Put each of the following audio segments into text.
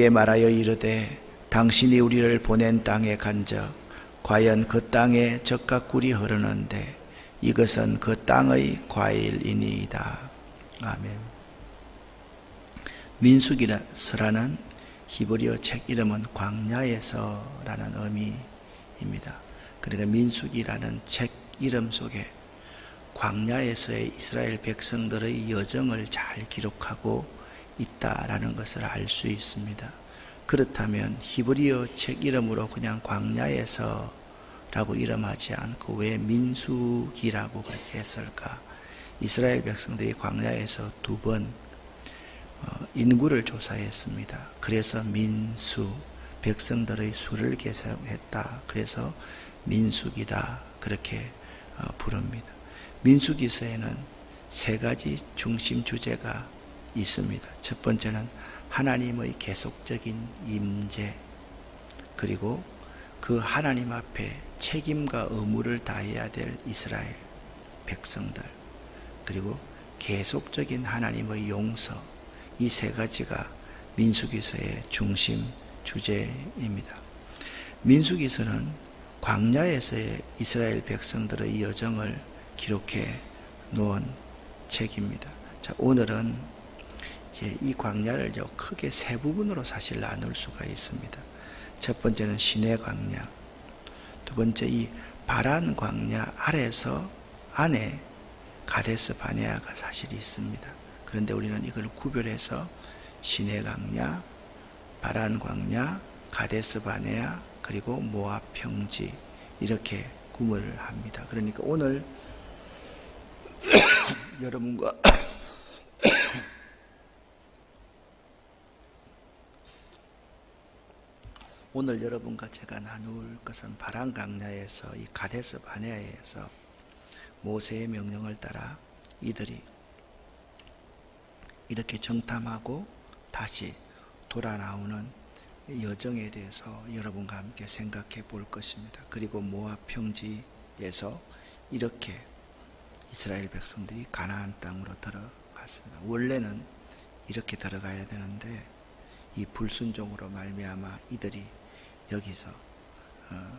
께 말하여 이르되 당신이 우리를 보낸 땅에 간적 과연 그 땅에 적과 꿀이 흐르는데 이것은 그 땅의 과일이니이다. 아멘. 민수기서라는 히브리어 책 이름은 광야에서라는 의미입니다. 그러니까 민수기라는 책 이름 속에 광야에서의 이스라엘 백성들의 여정을 잘 기록하고 있다라는 것을 알 수 있습니다. 그렇다면 히브리어 책 이름으로 그냥 광야에서 라고 이름하지 않고 왜 민수기라고 그렇게 했을까? 이스라엘 백성들이 광야에서 두번 어, 인구를 조사했습니다. 그래서 민수 백성들의 수를 계산했다. 그래서 민수기다 그렇게 어, 부릅니다. 민수기서에는 세 가지 중심 주제가 있습니다. 첫 번째는 하나님의 계속적인 임재 그리고 그 하나님 앞에 책임과 의무를 다해야 될 이스라엘 백성들 그리고 계속적인 하나님의 용서 이 세 가지가 민수기서의 중심 주제입니다. 민수기서는 광야에서의 이스라엘 백성들의 여정을 기록해 놓은 책입니다. 자, 오늘은 이 광야를 크게 세 부분으로 사실 나눌 수가 있습니다. 첫 번째는 시내 광야, 두 번째 이 바란 광야 아래서 안에 가데스 바네아가 사실 있습니다. 그런데 우리는 이걸 구별해서 시내 광야, 바란 광야, 가데스 바네아 그리고 모압 평지 이렇게 구분을 합니다. 그러니까 오늘 여러분과 오늘 여러분과 제가 나눌 것은 바란 강야에서 이 가데스 바네아에서 모세의 명령을 따라 이들이 이렇게 정탐하고 다시 돌아 나오는 여정에 대해서 여러분과 함께 생각해 볼 것입니다. 그리고 모압 평지에서 이렇게 이스라엘 백성들이 가나안 땅으로 들어갔습니다. 원래는 이렇게 들어가야 되는데 이 불순종으로 말미암아 이들이 여기서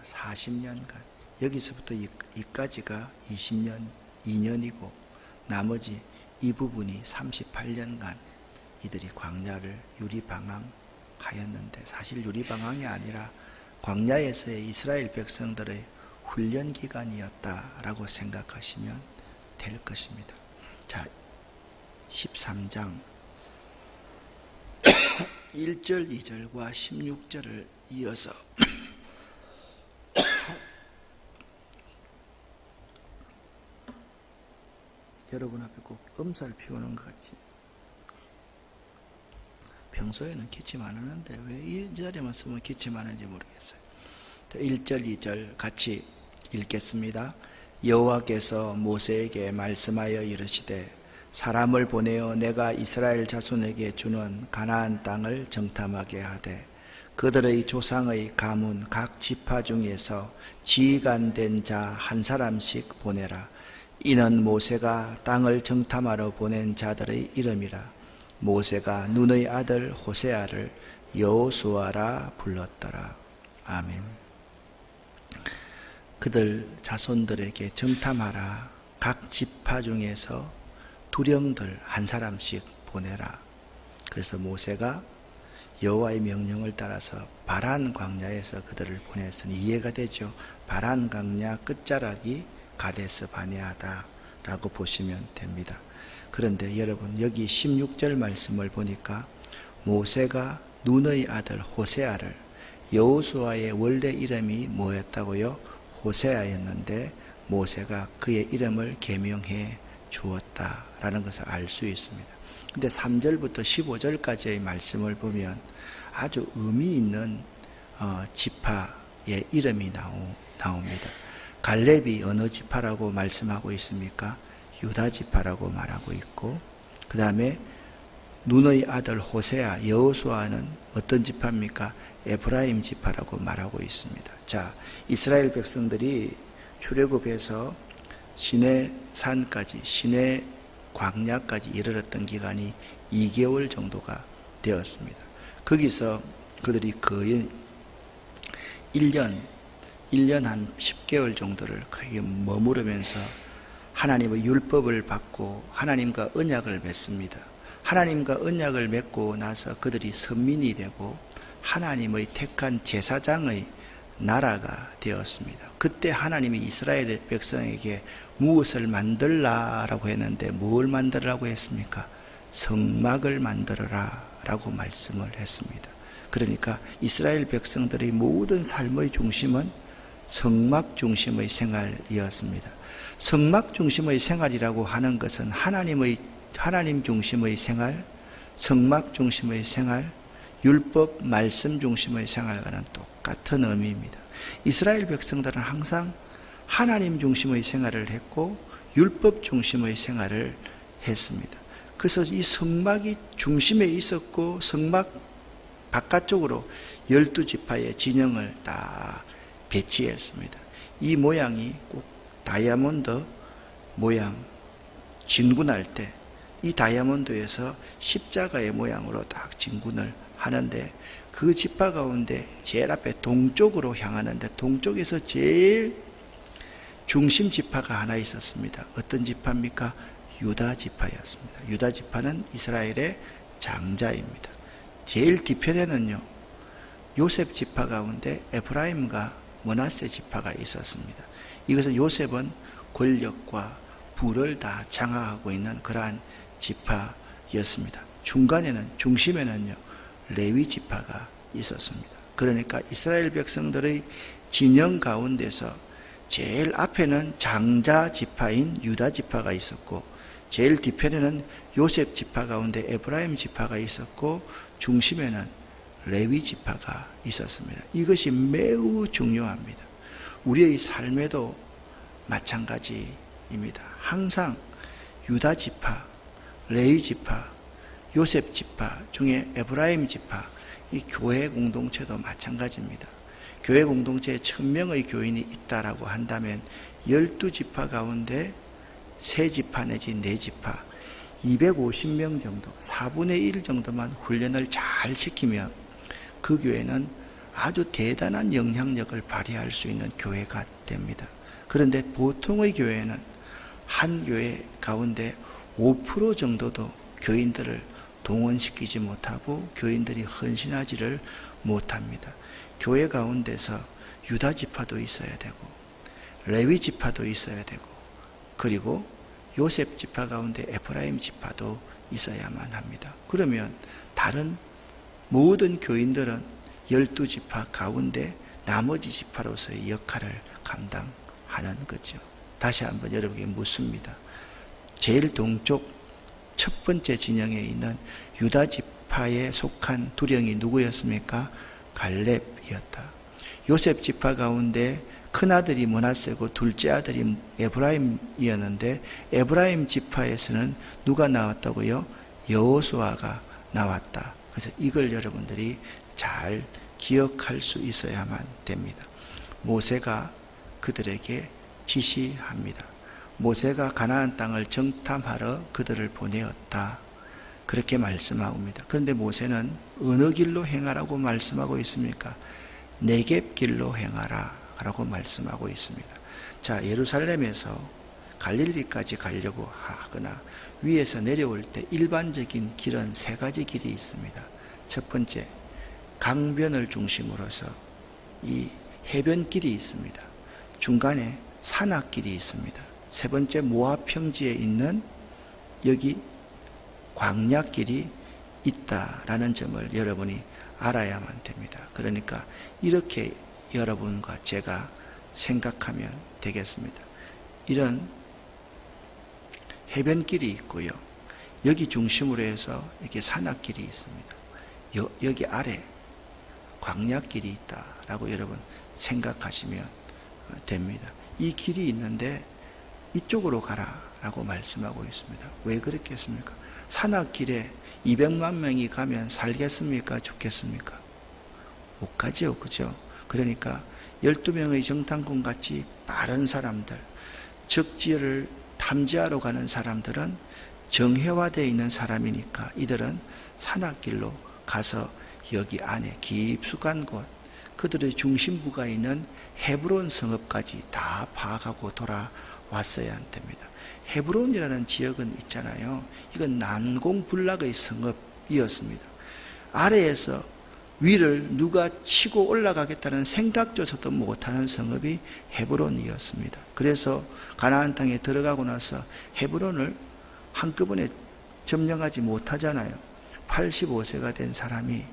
40년간 여기서부터 이까지가 20년 2년이고 나머지 이 부분이 38년간 이들이 광야를 유리방황하였는데 사실 유리방황이 아니라 광야에서의 이스라엘 백성들의 훈련 기간이었다라고 생각하시면 될 것입니다. 자, 13장 1절, 2절과 16절을 이어서 여러분 앞에 꼭 음살 피우는 것 같지. 평소에는 기침 안 하는데 왜 이 자리만 쓰면 기침하는지 모르겠어요. 1절, 2절 같이 읽겠습니다. 여호와께서 모세에게 말씀하여 이르시되 사람을 보내어 내가 이스라엘 자손에게 주는 가나안 땅을 정탐하게 하되 그들의 조상의 가문 각 지파 중에서 지휘관된 자 한 사람씩 보내라. 이는 모세가 땅을 정탐하러 보낸 자들의 이름이라. 모세가 눈의 아들 호세아를 여호수아라 불렀더라. 아멘. 그들 자손들에게 정탐하라. 각 지파 중에서 두령들 한 사람씩 보내라. 그래서 모세가 여호와의 명령을 따라서 바란 광야에서 그들을 보냈으니 이해가 되죠. 바란 광야 끝자락이 가데스 바네아다라고 보시면 됩니다. 그런데 여러분 여기 16절 말씀을 보니까 모세가 눈의 아들 호세아를 여호수아의 원래 이름이 뭐였다고요? 호세아였는데 모세가 그의 이름을 개명해 주었다라는 것을 알 수 있습니다. 근데 3절부터 15절까지의 말씀을 보면 아주 의미 있는 어, 지파의 이름이 나오, 나옵니다. 갈렙이 어느 지파라고 말씀하고 있습니까? 유다 지파라고 말하고 있고 그 다음에 눈의 아들 호세아 여호수아는 어떤 지파입니까? 에브라임 지파라고 말하고 있습니다. 자, 이스라엘 백성들이 출애굽해서 시내 산까지 시내 광야까지 이르렀던 기간이 2개월 정도가 되었습니다. 거기서 그들이 거의 1년, 1년 한 10개월 정도를 거기 머무르면서 하나님의 율법을 받고 하나님과 언약을 맺습니다. 하나님과 언약을 맺고 나서 그들이 선민이 되고 하나님의 택한 제사장의 나라가 되었습니다. 그때 하나님이 이스라엘 백성에게 무엇을 만들라라고 했는데 뭘 만들라고 했습니까? 성막을 만들어라 라고 말씀을 했습니다. 그러니까 이스라엘 백성들의 모든 삶의 중심은 성막 중심의 생활이었습니다. 성막 중심의 생활이라고 하는 것은 하나님의 하나님 중심의 생활, 성막 중심의 생활, 율법 말씀 중심의 생활과는 똑같은 의미입니다. 이스라엘 백성들은 항상 하나님 중심의 생활을 했고 율법 중심의 생활을 했습니다. 그래서 이 성막이 중심에 있었고 성막 바깥쪽으로 열두 지파의 진영을 다 배치했습니다. 이 모양이 꼭 다이아몬드 모양 진군할 때 이 다이아몬드에서 십자가의 모양으로 딱 진군을 하는데 그 지파 가운데 제일 앞에 동쪽으로 향하는데 동쪽에서 제일 중심 지파가 하나 있었습니다. 어떤 지파입니까? 유다 지파였습니다. 유다 지파는 이스라엘의 장자입니다. 제일 뒤편에는요. 요셉 지파 가운데 에프라임과 머나세 지파가 있었습니다. 이것은 요셉은 권력과 부를 다 장악하고 있는 그러한 지파였습니다. 중간에는 중심에는요. 레위 지파가 있었습니다. 그러니까 이스라엘 백성들의 진영 가운데서 제일 앞에는 장자 지파인 유다 지파가 있었고 제일 뒤편에는 요셉 지파 가운데 에브라임 지파가 있었고 중심에는 레위 지파가 있었습니다. 이것이 매우 중요합니다. 우리의 삶에도 마찬가지입니다. 항상 유다 지파, 레위 지파, 요셉 지파 중에 에브라임 지파, 이 교회 공동체도 마찬가지입니다. 교회 공동체에 천명의 교인이 있다라고 한다면 열두 지파 가운데 세 지파 내지 네 지파 250명 정도, 4분의 1 정도만 훈련을 잘 시키면 그 교회는 아주 대단한 영향력을 발휘할 수 있는 교회가 됩니다. 그런데 보통의 교회는 한 교회 가운데 5% 정도도 교인들을 동원시키지 못하고 교인들이 헌신하지를 못합니다. 교회 가운데서 유다 지파도 있어야 되고 레위 지파도 있어야 되고 그리고 요셉 지파 가운데 에프라임 지파도 있어야만 합니다. 그러면 다른 모든 교인들은 열두 지파 가운데 나머지 지파로서의 역할을 감당하는 거죠. 다시 한번 여러분에게 묻습니다. 제일 동쪽 첫 번째 진영에 있는 유다 지파에 속한 두령이 누구였습니까? 갈렙이었다. 요셉 지파 가운데 큰 아들이 문하세고 둘째 아들이 에브라임이었는데 에브라임 지파에서는 누가 나왔다고요? 여호수아가 나왔다. 그래서 이걸 여러분들이 잘 기억할 수 있어야만 됩니다. 모세가 그들에게 지시합니다. 모세가 가나안 땅을 정탐하러 그들을 보내었다. 그렇게 말씀하고입니다. 그런데 모세는 어느 길로 행하라고 말씀하고 있습니까? 내갭 길로 행하라. 라고 말씀하고 있습니다. 자, 예루살렘에서 갈릴리까지 가려고 하거나 위에서 내려올 때 일반적인 길은 세 가지 길이 있습니다. 첫 번째, 강변을 중심으로서 이 해변길이 있습니다. 중간에 산악길이 있습니다. 세 번째, 모압 평지에 있는 여기 광야길이 있다라는 점을 여러분이 알아야만 됩니다. 그러니까 이렇게 여러분과 제가 생각하면 되겠습니다. 이런 해변길이 있고요. 여기 중심으로 해서 이렇게 산악길이 있습니다. 여, 여기 아래 광야길이 있다라고 여러분 생각하시면 됩니다. 이 길이 있는데 이쪽으로 가라라고 말씀하고 있습니다. 왜 그렇겠습니까? 산악 길에 200만 명이 가면 살겠습니까? 죽겠습니까? 못 가죠. 그죠? 그러니까 12명의 정탐꾼 같이 빠른 사람들, 적지를 탐지하러 가는 사람들은 정회화되어 있는 사람이니까 이들은 산악길로 가서 여기 안에 깊숙한 곳, 그들의 중심부가 있는 헤브론 성읍까지 다 파악하고 돌아 왔어야 됩니다. 헤브론이라는 지역은 있잖아요. 이건 난공불락의 성읍이었습니다. 아래에서 위를 누가 치고 올라가겠다는 생각조차도 못하는 성읍이 헤브론이었습니다. 그래서 가나안 땅에 들어가고 나서 헤브론을 한꺼번에 점령하지 못하잖아요. 85세가 된 사람이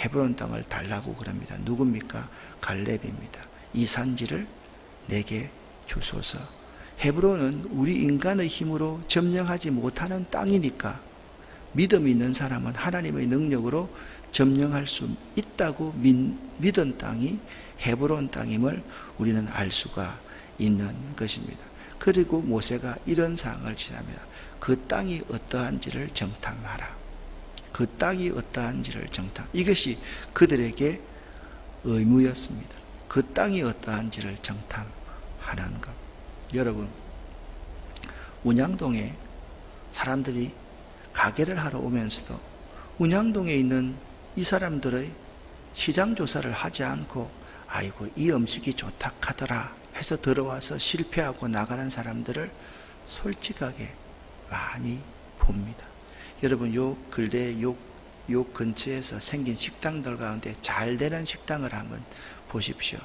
헤브론 땅을 달라고 그럽니다. 누굽니까? 갈렙입니다. 이 산지를 내게 주소서. 헤브론은 우리 인간의 힘으로 점령하지 못하는 땅이니까 믿음 있는 사람은 하나님의 능력으로 점령할 수 있다고 믿, 은 땅이 헤브론 땅임을 우리는 알 수가 있는 것입니다. 그리고 모세가 이런 사항을 지합니다. 그 땅이 어떠한지를 정탐하라. 그 땅이 어떠한지를 정탐. 이것이 그들에게 의무였습니다. 그 땅이 어떠한지를 정탐하는 것. 여러분, 운양동에 사람들이 가게를 하러 오면서도 운양동에 있는 이 사람들의 시장 조사를 하지 않고 아이고 이 음식이 좋다 하더라 해서 들어와서 실패하고 나가는 사람들을 솔직하게 많이 봅니다. 여러분 요 근래 요, 요 근처에서 생긴 식당들 가운데 잘 되는 식당을 한번 보십시오.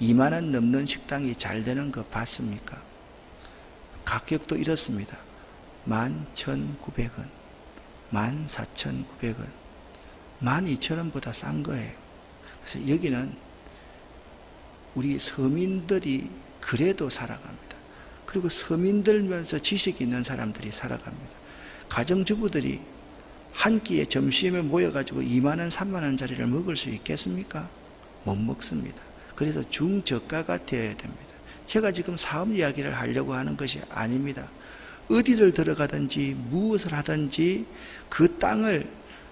2만 원 넘는 식당이 잘 되는 거 봤습니까? 가격도 이렇습니다. 11,900원, 14,900원, 12,000원보다 싼 거예요. 그래서 여기는 우리 서민들이 그래도 살아갑니다. 그리고 서민들면서 지식 있는 사람들이 살아갑니다. 가정주부들이 한 끼에 점심에 모여가지고 2만원, 3만원짜리를 먹을 수 있겠습니까? 못 먹습니다. 그래서 중저가가 되어야 됩니다. 제가 지금 사업 이야기를 하려고 하는 것이 아닙니다. 어디를 들어가든지 무엇을 하든지 그 땅을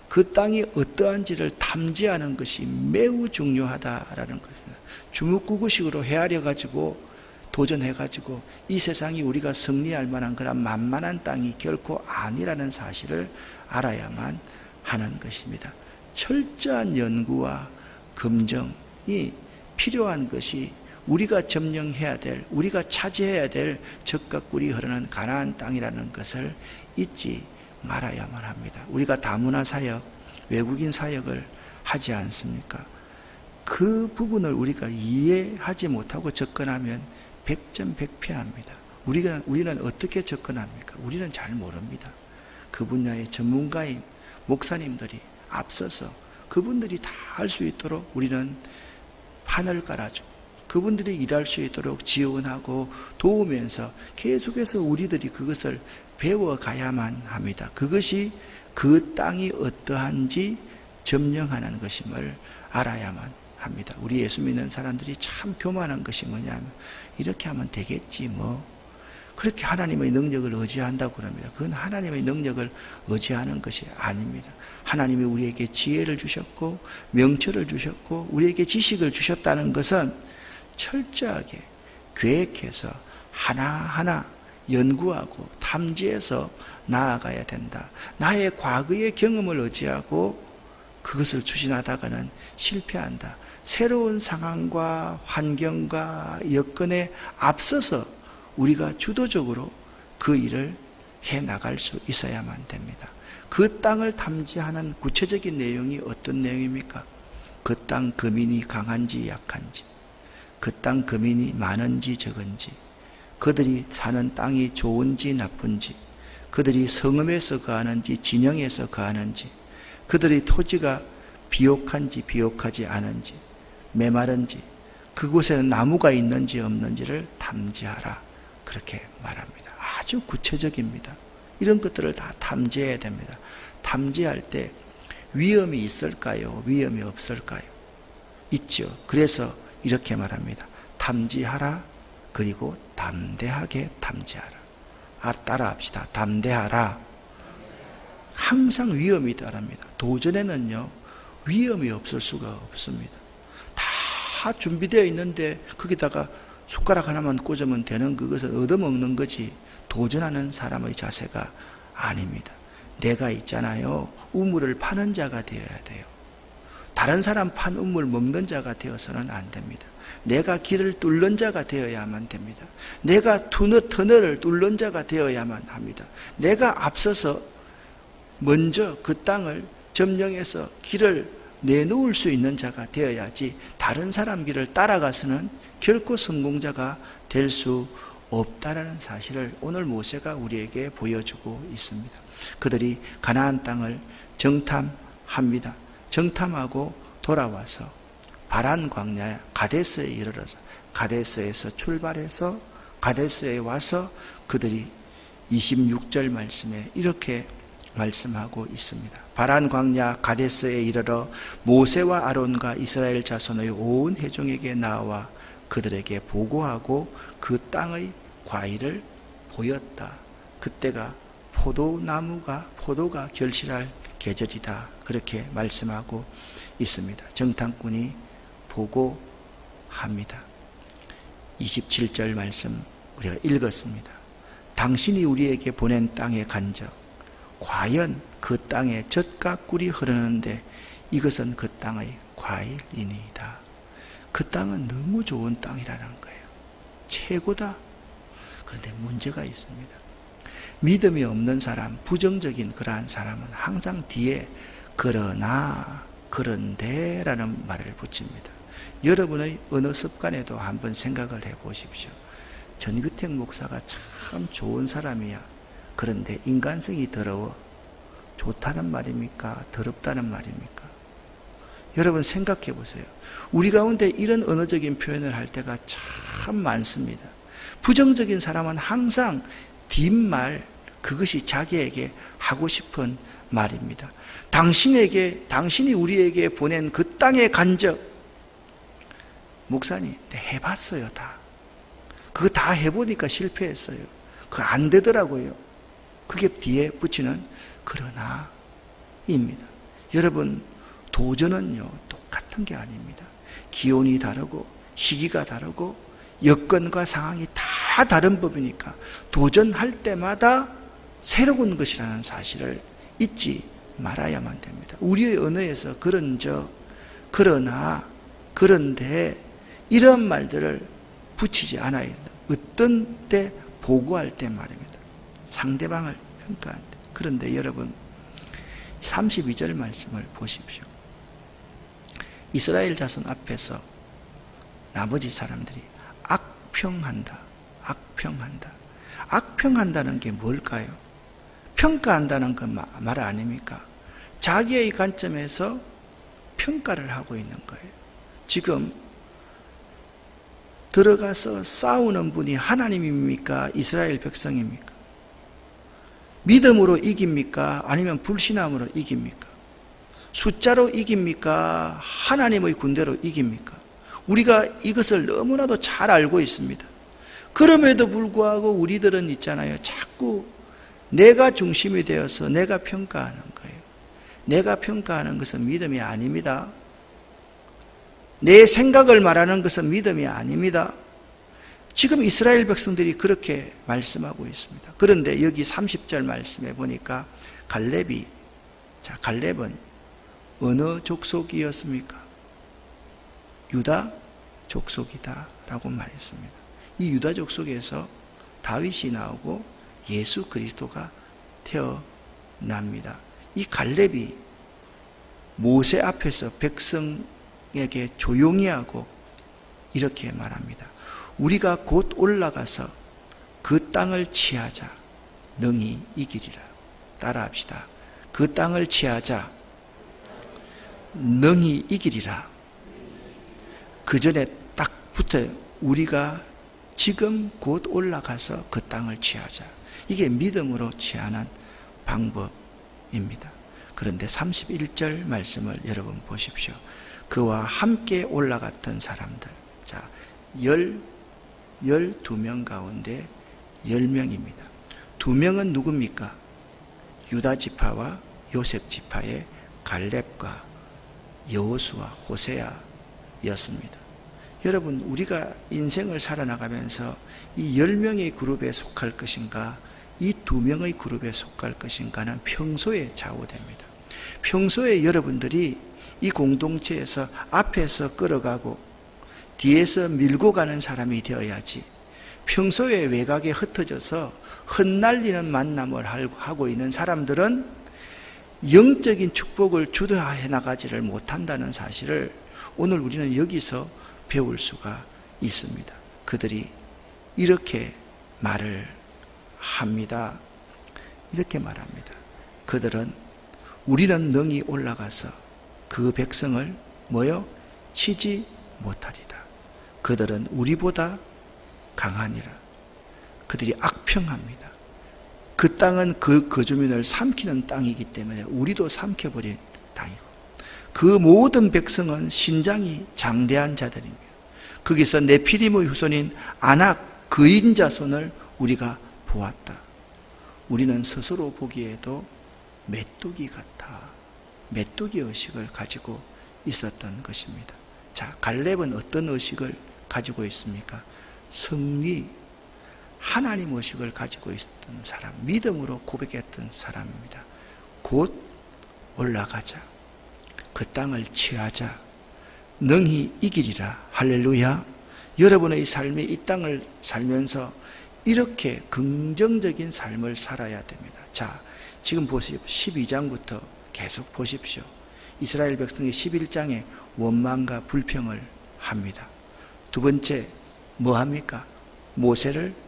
그 땅이 어떠한지를 탐지하는 것이 매우 중요하다라는 것입니다. 주먹구구식으로 헤아려 가지고 도전해 가지고 이 세상이 우리가 승리할 만한 그런 만만한 땅이 결코 아니라는 사실을 알아야만 하는 것입니다. 철저한 연구와 검증이 필요한 것이 우리가 점령해야 될, 우리가 차지해야 될 적각 꿀이 흐르는 가나안 땅이라는 것을 잊지 말아야만 합니다. 우리가 다문화 사역, 외국인 사역을 하지 않습니까? 그 부분을 우리가 이해하지 못하고 접근하면 백전백패합니다. 우리가, 우리는 어떻게 접근합니까? 우리는 잘 모릅니다. 그 분야의 전문가인 목사님들이 앞서서 그분들이 다 할 수 있도록 우리는 판을 깔아주고 그분들이 일할 수 있도록 지원하고 도우면서 계속해서 우리들이 그것을 배워가야만 합니다. 그것이 그 땅이 어떠한지 점령하는 것임을 알아야만 합니다. 우리 예수 믿는 사람들이 참 교만한 것이 뭐냐면 이렇게 하면 되겠지 뭐 그렇게 하나님의 능력을 의지한다고 그럽니다. 그건 하나님의 능력을 의지하는 것이 아닙니다. 하나님이 우리에게 지혜를 주셨고 명철을 주셨고 우리에게 지식을 주셨다는 것은 철저하게 계획해서 하나하나 연구하고 탐지해서 나아가야 된다. 나의 과거의 경험을 의지하고 그것을 추진하다가는 실패한다. 새로운 상황과 환경과 여건에 앞서서 우리가 주도적으로 그 일을 해 나갈 수 있어야만 됩니다. 그 땅을 탐지하는 구체적인 내용이 어떤 내용입니까? 그땅 거민이 강한지 약한지, 그땅 거민이 많은지 적은지, 그들이 사는 땅이 좋은지 나쁜지, 그들이 성읍에서 거하는지 진영에서 거하는지, 그들의 토지가 비옥한지 비옥하지 않은지, 메마른지, 그곳에는 나무가 있는지 없는지를 탐지하라. 그렇게 말합니다. 아주 구체적입니다. 이런 것들을 다 탐지해야 됩니다. 탐지할 때 위험이 있을까요? 위험이 없을까요? 있죠. 그래서 이렇게 말합니다. 탐지하라. 그리고 담대하게 탐지하라. 아, 따라합시다. 담대하라. 항상 위험이 따릅니다. 도전에는요, 위험이 없을 수가 없습니다. 다 준비되어 있는데, 거기다가 숟가락 하나만 꽂으면 되는 그것을 얻어먹는 거지, 도전하는 사람의 자세가 아닙니다. 내가 있잖아요. 우물을 파는 자가 되어야 돼요. 다른 사람 판 우물 먹는 자가 되어서는 안 됩니다. 내가 길을 뚫는 자가 되어야만 됩니다. 내가 투너, 터널을 뚫는 자가 되어야만 합니다. 내가 앞서서 먼저 그 땅을 점령해서 길을 내놓을 수 있는 자가 되어야지 다른 사람 길을 따라가서는 결코 성공자가 될 수 없다라는 사실을 오늘 모세가 우리에게 보여주고 있습니다. 그들이 가나안 땅을 정탐합니다. 정탐하고 돌아와서 바란 광야 가데스에 이르러서 가데스에서 출발해서 가데스에 와서 그들이 26절 말씀에 이렇게 말씀하고 있습니다. 바란 광야 가데스에 이르러 모세와 아론과 이스라엘 자손의 온 회중에게 나와 그들에게 보고하고 그 땅의 과일을 보였다. 그때가 포도나무가 포도가 결실할 계절이다. 그렇게 말씀하고 있습니다. 정탐꾼이 보고합니다. 27절 말씀 우리가 읽었습니다. 당신이 우리에게 보낸 땅의 간적 과연 그 땅에 젖과 꿀이 흐르는데 이것은 그 땅의 과일이니이다. 그 땅은 너무 좋은 땅이라는 거예요. 최고다. 그런데 문제가 있습니다. 믿음이 없는 사람, 부정적인 그러한 사람은 항상 뒤에 그러나, 그런데 라는 말을 붙입니다. 여러분의 언어 습관에도 한번 생각을 해 보십시오. 전규택 목사가 참 좋은 사람이야. 그런데 인간성이 더러워. 좋다는 말입니까? 더럽다는 말입니까? 여러분 생각해 보세요. 우리 가운데 이런 언어적인 표현을 할 때가 참 많습니다. 부정적인 사람은 항상 뒷말, 그것이 자기에게 하고 싶은 말입니다. 당신에게, 당신이 우리에게 보낸 그 땅의 간적, 목사님, 네, 해봤어요, 다. 그거 다 해보니까 실패했어요. 그거 안 되더라고요. 그게 뒤에 붙이는 그러나, 입니다. 여러분, 도전은요, 똑같은 게 아닙니다. 기온이 다르고, 시기가 다르고, 여건과 상황이 다 다른 법이니까 도전할 때마다 새로운 것이라는 사실을 잊지 말아야만 됩니다. 우리의 언어에서 그런 저, 그러나, 그런데 이런 말들을 붙이지 않아야 된다. 어떤 때 보고할 때 말입니다. 상대방을 평가할 때. 그런데 여러분, 32절 말씀을 보십시오. 이스라엘 자손 앞에서 나머지 사람들이 악평한다. 악평한다. 악평한다는 게 뭘까요? 평가한다는 그 말 아닙니까? 자기의 관점에서 평가를 하고 있는 거예요. 지금 들어가서 싸우는 분이 하나님입니까? 이스라엘 백성입니까? 믿음으로 이깁니까? 아니면 불신함으로 이깁니까? 숫자로 이깁니까? 하나님의 군대로 이깁니까? 우리가 이것을 너무나도 잘 알고 있습니다. 그럼에도 불구하고 우리들은 있잖아요. 자꾸 내가 중심이 되어서 내가 평가하는 거예요. 내가 평가하는 것은 믿음이 아닙니다. 내 생각을 말하는 것은 믿음이 아닙니다. 지금 이스라엘 백성들이 그렇게 말씀하고 있습니다. 그런데 여기 30절 말씀에 보니까 갈렙이 자, 갈렙은 어느 족속이었습니까? 유다 족속이다라고 말했습니다. 이 유다 족속에서 다윗이 나오고 예수 그리스도가 태어납니다. 이 갈렙이 모세 앞에서 백성에게 조용히 하고 이렇게 말합니다. 우리가 곧 올라가서 그 땅을 취하자. 능히 이기리라. 따라합시다. 그 땅을 취하자. 능히 이기리라. 그 전에 딱 붙어 우리가 지금 곧 올라가서 그 땅을 취하자. 이게 믿음으로 취하는 방법입니다. 그런데 31절 말씀을 여러분 보십시오. 그와 함께 올라갔던 사람들. 자, 열, 열두 명 가운데 열 명입니다. 두 명은 누굽니까? 유다 지파와 요셉 지파의 갈렙과 여호수와 호세아였습니다. 여러분, 우리가 인생을 살아나가면서 이열 명의 그룹에 속할 것인가, 이 두 명의 그룹에 속할 것인가는 평소에 좌우됩니다. 평소에 여러분들이 이 공동체에서 앞에서 끌어가고 뒤에서 밀고 가는 사람이 되어야지 평소에 외곽에 흩어져서 흩날리는 만남을 하고 있는 사람들은 영적인 축복을 주도해 나가지를 못한다는 사실을 오늘 우리는 여기서 배울 수가 있습니다. 그들이 이렇게 말을 합니다. 이렇게 말합니다. 그들은 우리는 능히 올라가서 그 백성을 뭐요? 치지 못하리다. 그들은 우리보다 강하니라. 그들이 악평합니다. 그 땅은 그 거주민을 삼키는 땅이기 때문에 우리도 삼켜버린 땅이고 그 모든 백성은 신장이 장대한 자들입니다. 거기서 네피림의 후손인 아낙 그인 자손을 우리가 보았다. 우리는 스스로 보기에도 메뚜기 같아 메뚜기 의식을 가지고 있었던 것입니다. 자, 갈렙은 어떤 의식을 가지고 있습니까? 승리, 하나님 의식을 가지고 있었던 사람, 믿음으로 고백했던 사람입니다. 곧 올라가자. 그 땅을 취하자. 능히 이기리라. 할렐루야. 여러분의 삶이 이 땅을 살면서 이렇게 긍정적인 삶을 살아야 됩니다. 자, 지금 보십시오. 12장부터 계속 보십시오. 이스라엘 백성이 11장에 원망과 불평을 합니다. 두 번째, 뭐 합니까? 모세를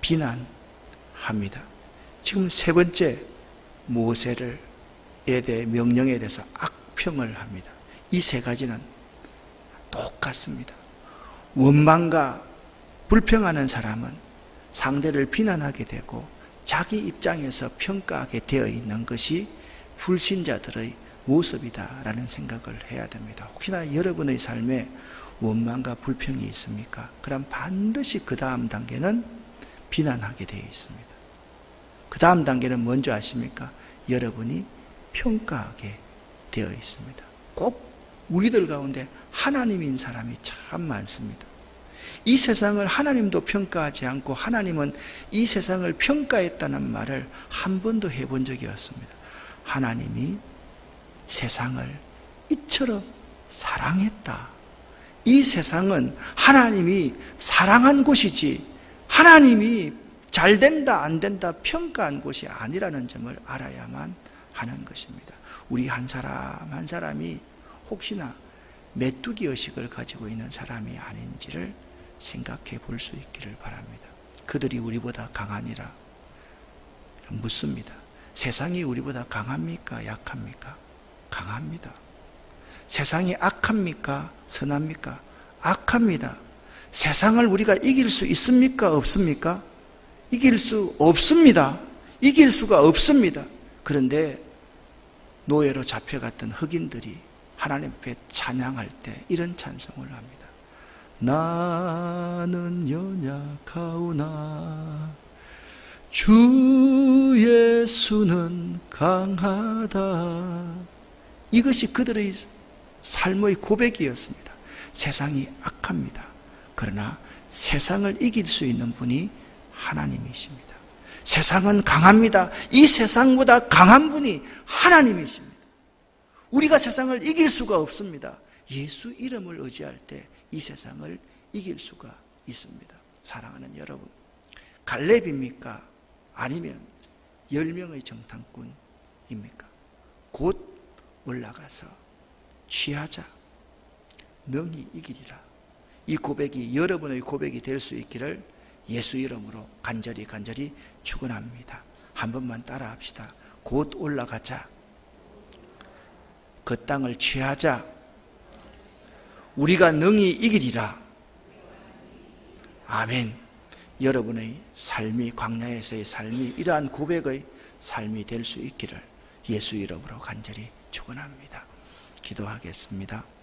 비난합니다. 지금 세 번째, 모세를 에 대해 명령에 대해서 악평을 합니다. 이 세 가지는 똑같습니다. 원망과 불평하는 사람은 상대를 비난하게 되고 자기 입장에서 평가하게 되어 있는 것이 불신자들의 모습이다라는 생각을 해야 됩니다. 혹시나 여러분의 삶에 원망과 불평이 있습니까? 그럼 반드시 그 다음 단계는 비난하게 되어 있습니다. 그 다음 단계는 뭔지 아십니까? 여러분이 평가하게 되어 있습니다. 꼭 우리들 가운데 하나님인 사람이 참 많습니다. 이 세상을 하나님도 평가하지 않고 하나님은 이 세상을 평가했다는 말을 한 번도 해본 적이 없습니다. 하나님이 세상을 이처럼 사랑했다. 이 세상은 하나님이 사랑한 곳이지 하나님이 잘 된다 안 된다 평가한 곳이 아니라는 점을 알아야만 하는 것입니다. 우리 한 사람 한 사람이 혹시나 메뚜기 의식을 가지고 있는 사람이 아닌지를 생각해 볼 수 있기를 바랍니다. 그들이 우리보다 강하니라 묻습니다. 세상이 우리보다 강합니까? 약합니까? 강합니다. 세상이 악합니까? 선합니까? 악합니다. 세상을 우리가 이길 수 있습니까? 없습니까? 이길 수 없습니다. 이길 수가 없습니다. 그런데 노예로 잡혀갔던 흑인들이 하나님 앞에 찬양할 때 이런 찬송을 합니다. 나는 연약하오나 주 예수는 강하다. 이것이 그들의 삶의 고백이었습니다. 세상이 악합니다. 그러나 세상을 이길 수 있는 분이 하나님이십니다. 세상은 강합니다. 이 세상보다 강한 분이 하나님이십니다. 우리가 세상을 이길 수가 없습니다. 예수 이름을 의지할 때 이 세상을 이길 수가 있습니다. 사랑하는 여러분, 갈렙입니까? 아니면 열 명의 정탐꾼입니까? 곧 올라가서 취하자. 능히 이기리라. 이 고백이 여러분의 고백이 될 수 있기를 예수 이름으로 간절히 간절히 축원합니다. 한 번만 따라 합시다. 곧 올라가자. 그 땅을 취하자. 우리가 능히 이기리라. 아멘. 여러분의 삶이 광야에서의 삶이 이러한 고백의 삶이 될 수 있기를 예수 이름으로 간절히 축원합니다. 기도하겠습니다.